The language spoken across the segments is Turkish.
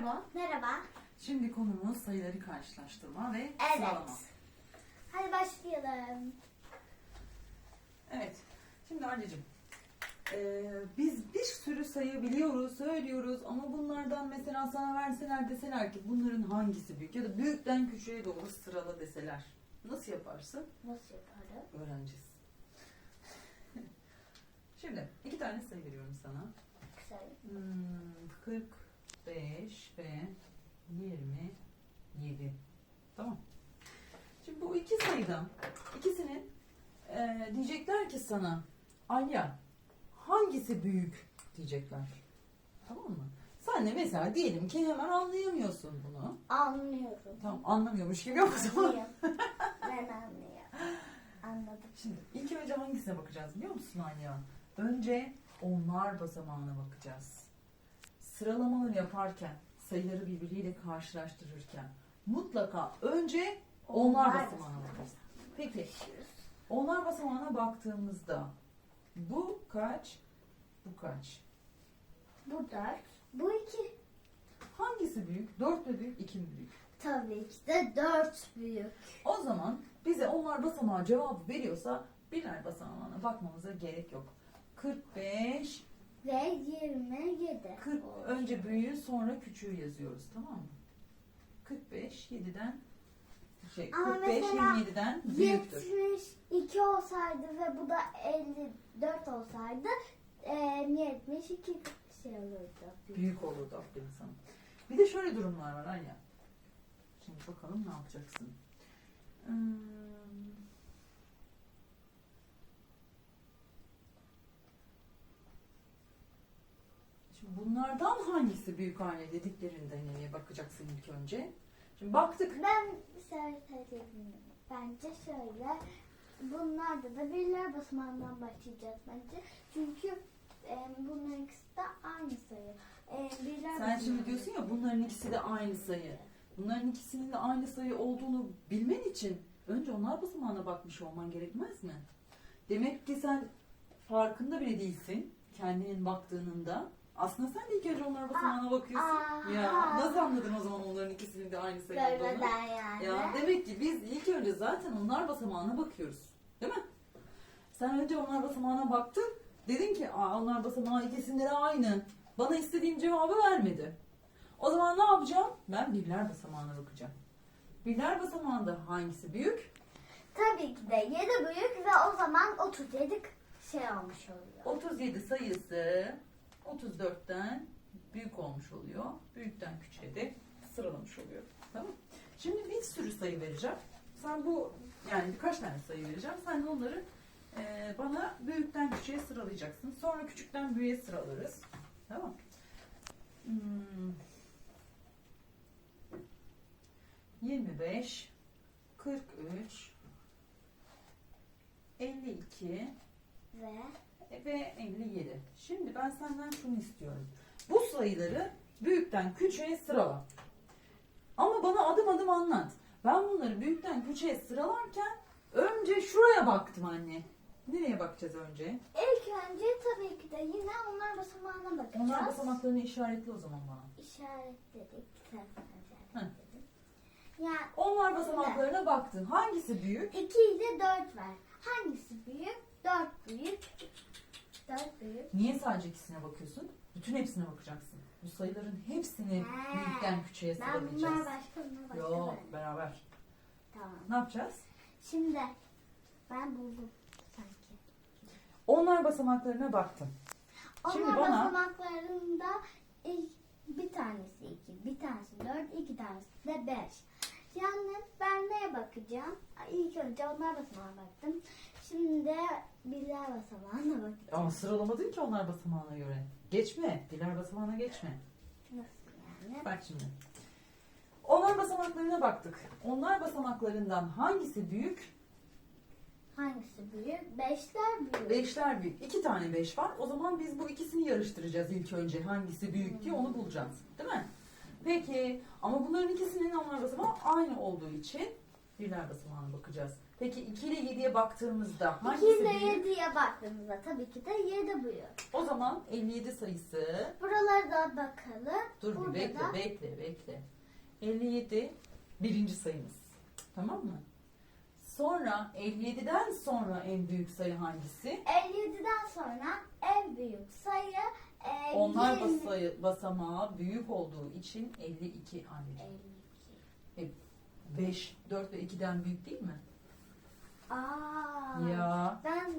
Merhaba. Merhaba. Şimdi konumuz sayıları karşılaştırma ve Evet. sıralama. Hadi başlayalım. Evet. Şimdi anneciğim, eee, biz bir sürü sayı biliyoruz, söylüyoruz ama bunlardan mesela sana verseler deseler ki bunların hangisi büyük ya da büyükten küçüğe doğru sırala deseler nasıl yaparsın? Nasıl yaparım? Öğreneceğiz. Şimdi iki tane sayı veriyorum sana. Kısa. Hmm, 45 ve 27. Tamam. Şimdi bu iki sayıdan ikisinin eee, diyecekler ki sana Alya hangisi büyük diyecekler. Tamam mı? Sen de mesela diyelim ki hemen anlayamıyorsun bunu. Anlıyorum. Tamam anlamıyormuş gibi o zaman. Anlıyorum. ben anlıyorum. Anladım. Şimdi ilk önce hangisine bakacağız biliyor musun Alya? Önce onlar basamağına bakacağız. Sıralamaları yaparken, sayıları birbiriyle karşılaştırırken mutlaka önce onlar Onlar basamağına bakarız. Peki onlar basamağına baktığımızda bu kaç, bu kaç? Bu dört. Bu iki. Hangisi büyük? 4 mü büyük, 2 mi büyük? Tabii ki de dört büyük. O zaman bize onlar basamağı cevabı veriyorsa birer basamağına bakmamıza gerek yok. 45 Ve yirmi yedi. 40 önce büyüğü sonra küçüğü yazıyoruz tamam mı? 45 7'den şey Ama 45 mesela 27'den büyüktür. 72 olsaydı ve bu da 54 olsaydı e, 72 şey olurdu. Büyük olurdu aferin sana. Bir de şöyle durumlar var Anya. Şimdi bakalım ne yapacaksın. Hmm. Bunlardan hangisi büyük hane dediklerinde neye bakacaksın ilk önce? Şimdi baktık. Ben şöyle söyleyebilirim. Bence şöyle. Bunlarda da birler basamağından başlayacağız bence. Çünkü e, bunların ikisi de aynı sayı. E, birler Sen şimdi diyorsun ya bunların ikisi de aynı sayı. Bunların ikisinin de aynı sayı olduğunu bilmen için önce onlar basamağına bakmış olman gerekmez mi? Demek ki sen farkında bile değilsin kendinin baktığının da. Aslında sen de ilk önce onlar basamağına bakıyorsun. aa. Ya nasıl anladın o zaman onların ikisinin de aynı sayı olduğunu? Görmeden yani. Ya demek ki biz ilk önce zaten onlar basamağına bakıyoruz. Değil mi? Sen önce onlar basamağına baktın. Dedin ki Aa, onlar basamağı ikisinde de aynı. Bana istediğim cevabı vermedi. O zaman ne yapacağım? Ben birler basamağına bakacağım. Birler basamağında hangisi büyük? Tabii ki de 7 büyük ve o zaman 37 şey olmuş oluyor. 37 sayısı 34'ten büyük olmuş oluyor. Büyükten küçüğe de sıralamış oluyor. Tamam. Şimdi bir sürü sayı vereceğim. Sen bu yani birkaç tane sayı vereceğim. Sen de onları e, bana büyükten küçüğe sıralayacaksın. Sonra küçükten büyüğe sıralarız. Tamam. Hmm. 25 43 52 Ve ve 57. Şimdi ben senden şunu istiyorum. Bu sayıları büyükten küçüğe sırala. Ama bana adım adım anlat. Ben bunları büyükten küçüğe sıralarken önce şuraya baktım anne. Nereye bakacağız önce? ilk önce tabii ki de yine onlar basamağına bakacağız. Onlar basamaklarını işaretli o zaman bana. İşaretledik. Hı. Yani Onlar basamaklarına baktın. Hangisi büyük? 2 ile 4 var. Hangisi büyük? 4 büyük. 4 büyük. Niye sadece ikisine bakıyorsun? Bütün hepsine bakacaksın. Bu sayıların hepsini Ha. büyükten küçüğe Ben bunlar sıralayacağız. başka bunlar başka. Yok beraber. Tamam. Ne yapacağız? Şimdi ben buldum sanki. Onlar basamaklarına baktım. Şimdi Onlar bana- basamaklarında ilk bir tanesi 2, bir tanesi 4, iki tanesi de 5. Yani ben neye bakacağım? İlk önce onlar basamağına baktım. Şimdi de birler basamağına bakacağım. Ama sıralamadın ki onlar basamağına göre. Geçme. Diler basamağına geçme. Nasıl yani? Bak şimdi. Onlar basamaklarına baktık. Onlar basamaklarından hangisi büyük? Hangisi büyük? Beşler büyük. Beşler büyük. İki tane beş var. O zaman biz bu ikisini yarıştıracağız ilk önce. Hangisi büyük diye onu bulacağız. Değil mi? Peki. Ama bunların ikisinin onlar basamağı aynı olduğu için birler basamağına bakacağız. Peki 2 ile 7'ye baktığımızda 2 hangisi ile büyük? 7'ye baktığımızda tabii ki de 7 büyük. O zaman 57 sayısı Buralara da bakalım. Dur bir Burada bekle, da- bekle, bekle. 57 birinci sayımız. Tamam mı? Sonra 57'den sonra en büyük sayı hangisi? 57'den sonra en büyük sayı Onlar 20. basayı, basamağı büyük olduğu için 52 anneciğim. 52. 5, 4 ve 2'den büyük değil mi? Aa. Ya. Ben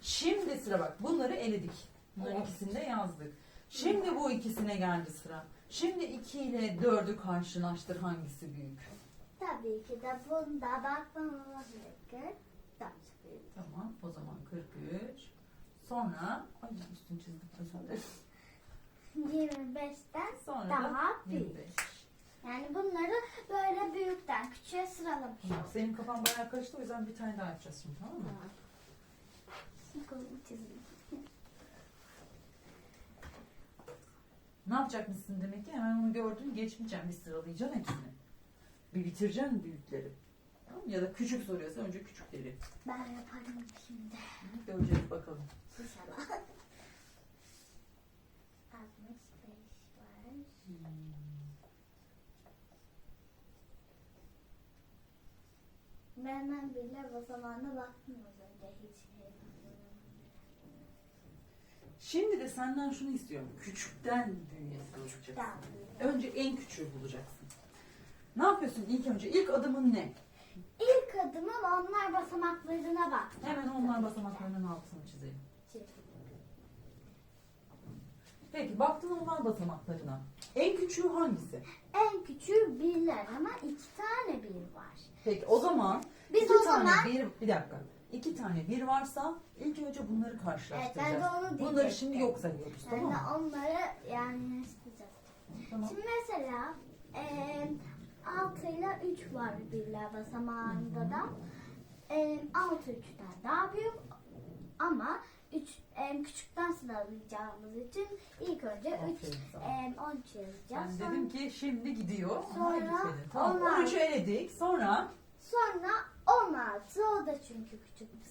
Şimdi sıra bak. Bunları eledik. Bunların Evet. ikisini de yazdık. Şimdi bu ikisine geldi sıra. Şimdi 2 ile 4'ü karşılaştır hangisi büyük? tabii ki de bunda bakmamız gerekir. Tamam o zaman 43. Sonra ay üstünü çizdim özür dilerim. 25'ten Sonra daha büyük. 25. Yani bunları böyle büyükten küçüğe sıralamış Tamam, olduk. senin kafan bayağı karıştı o yüzden bir tane daha yapacağız şimdi tamam mı? Kolumu. Ne yapacakmışsın demek ki hemen onu gördün geçmeyeceğim bir sıralayacaksın hepsini. Bir bitireceksin büyükleri. Ya da küçük soruyorsa önce küçükleri. Ben yaparım şimdi. Göreceğiz bakalım. İnşallah. 65 var. Ben bile basamağına baktım az önce hiç. Şimdi de senden şunu istiyorum. Küçükten büyüğe büyüğe. Önce en küçüğü bulacaksın. Ne yapıyorsun ilk önce? İlk adımın ne? İlk adımım onlar basamaklarına bak. Hemen onlar basamaklarının altını çizelim. Peki baktın onlar basamaklarına. En küçüğü hangisi? En küçüğü birler ama iki tane bir var. Peki o zaman Biz iki o tane zaman bir, bir dakika. İki tane bir varsa ilk önce bunları Evet, karşılaştıracağız. ben de onu bunları diyecektim. şimdi yok sayıyoruz yani tamam mı? onları yani. Tamam. Şimdi mesela e, 6 ile 3 var birler basamağında da. E, 6 3'ten daha büyük ama 3 en küçükten sıralayacağımız için ilk önce 3 Aferin sana. e, 13 yazacağız. Ben dedim ki şimdi gidiyor Sonra gitmedi. Tamam onlar- 13'ü eledik. Sonra sonra 16 o da çünkü küçük bir.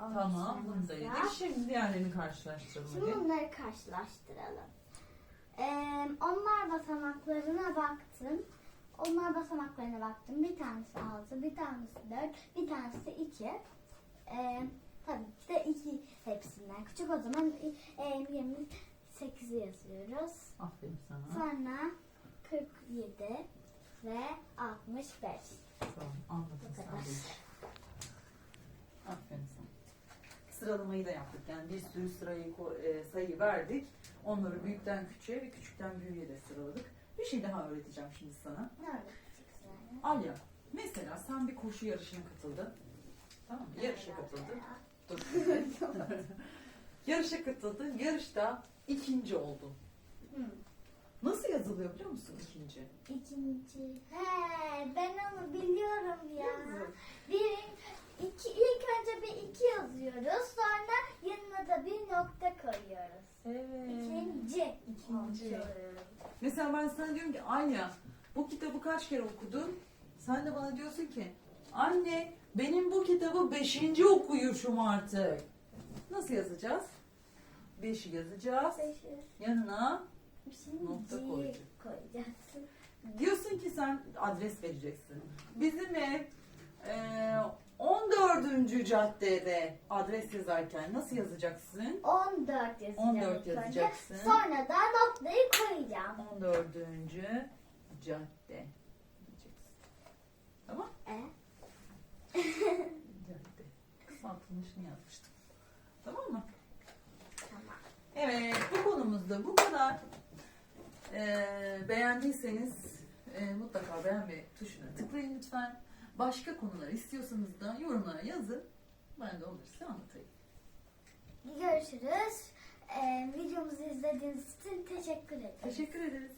Onu tamam bunu da eledik. Şimdi diğerlerini karşılaştıralım Şimdi hadi. bunları karşılaştıralım. Ee, onlar basamaklarına baktım. Onlar basamaklarına baktım. Bir tanesi 6, bir tanesi 4, bir tanesi 2. Ee, tabii ki de 2 hepsinden küçük. O zaman e, 28'i yazıyoruz. Aferin sana. Sonra 47 ve 65. Tamam anladım de. Aferin sana. Sıralamayı da yaptık. Yani bir sürü sırayı e, sayı verdik. Onları büyükten küçüğe ve küçükten büyüğe de sıraladık. Bir şey daha öğreteceğim şimdi sana. Ne öğretecek yani? Alya, mesela sen bir koşu yarışına katıldın. Tamam mı? Yarışa katıldın. Dur. Yarışa katıldın. Yarışta ikinci oldun. Hı. Nasıl yazılıyor biliyor musun ikinci? İkinci. He, ben onu biliyorum ya. Yazın. Bir, iki, ilk önce bir iki yazıyoruz. Sonra yanına da bir nokta koyuyoruz. Evet. İkinci. İkinci. olmuş. Mesela ben sana diyorum ki Alya bu kitabı kaç kere okudun? Sen de bana diyorsun ki anne benim bu kitabı beşinci okuyuşum artık. Nasıl yazacağız? Beşi yazacağız. Beşi. Yanına Şimdi Nokta koyacağız. koyacaksın. diyorsun ki sen adres vereceksin. Bizim ev e, 14. caddede adres yazarken nasıl yazacaksın? 14 yazacağım. 14 ilk önce. yazacaksın. Sonra da noktayı koyacağım. 14. cadde. Tamam? E? Cadde. Kısaltılmışını yazmıştım. Tamam mı? Tamam. Evet, bu konumuzda bu kadar. Ee, beğendiyseniz e, mutlaka beğenme tuşuna tıklayın lütfen. Başka konular istiyorsanız da yorumlara yazın. Ben de olursa anlatayım. Görüşürüz. Ee, videomuzu izlediğiniz için teşekkür ederim. Teşekkür ederiz.